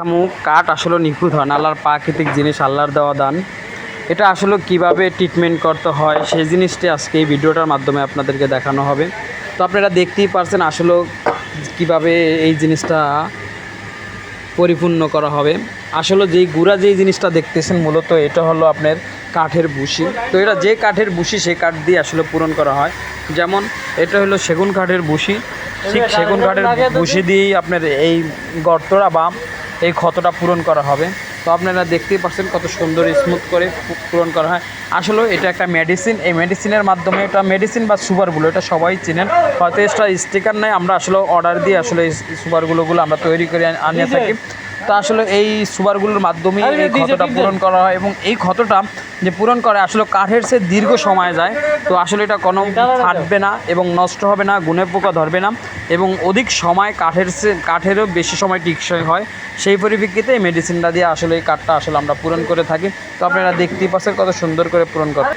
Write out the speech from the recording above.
কামু, কাঠ আসলে নিখুঁত হয় না। আল্লাহর প্রাকৃতিক জিনিস, আল্লাহর দেওয়া দান। এটা আসলে কীভাবে ট্রিটমেন্ট করতে হয়, সেই জিনিসটি আজকে এই ভিডিওটার মাধ্যমে আপনাদেরকে দেখানো হবে। তো আপনারা দেখতেই পারছেন আসলে কীভাবে এই জিনিসটা পরিপূর্ণ করা হবে। আসলে যেই গুড়া যেই জিনিসটা দেখতেছেন মূলত, এটা হলো আপনার কাঠের বুশি তো এটা যে কাঠের বুশি সেই কাঠ দিয়ে আসলে পূরণ করা হয়। যেমন, এটা হলো সেগুন কাঠের বুশি ঠিক সেগুন কাঠের বুশি দিয়েই আপনার এই গর্তটা বা এই ক্ষতটা পূরণ করা হবে। তো আপনারা দেখতেই পাচ্ছেন কত সুন্দর স্মুথ করে পূরণ করা হয়। আসলে এটা একটা মেডিসিন এই মেডিসিনের মাধ্যমে এটা মেডিসিন বা সুপারগুলো এটা সবাই চিনেন। হয়তো এক্সট্রা স্টিকার নেই, আমরা আসলে অর্ডার দিয়ে আসলে এই সুপারগুলোগুলো আমরা তৈরি করে আনিয়ে থাকি। তো আসলে এই সুপারগুলোর মাধ্যমে এই ক্ষতটা পূরণ করা হয় এবং এই ক্ষতটা যে পূরণ করে আসলে কাঠের সে দীর্ঘ সময় যায়। তো আসলে এটা কোনো ফাটবে না এবং নষ্ট হবে না গুণে পোকা ধরবে না এবং অধিক সময় কাঠের সে কাঠেরও বেশি সময় টিকসই হয়। সেই পরিপ্রেক্ষিতে এই মেডিসিনটা দিয়ে আসলে এই কাঠটা আসলে আমরা পূরণ করে থাকি। তো আপনারা দেখতেই পাচ্ছেন কত সুন্দর করে পূরণ করে।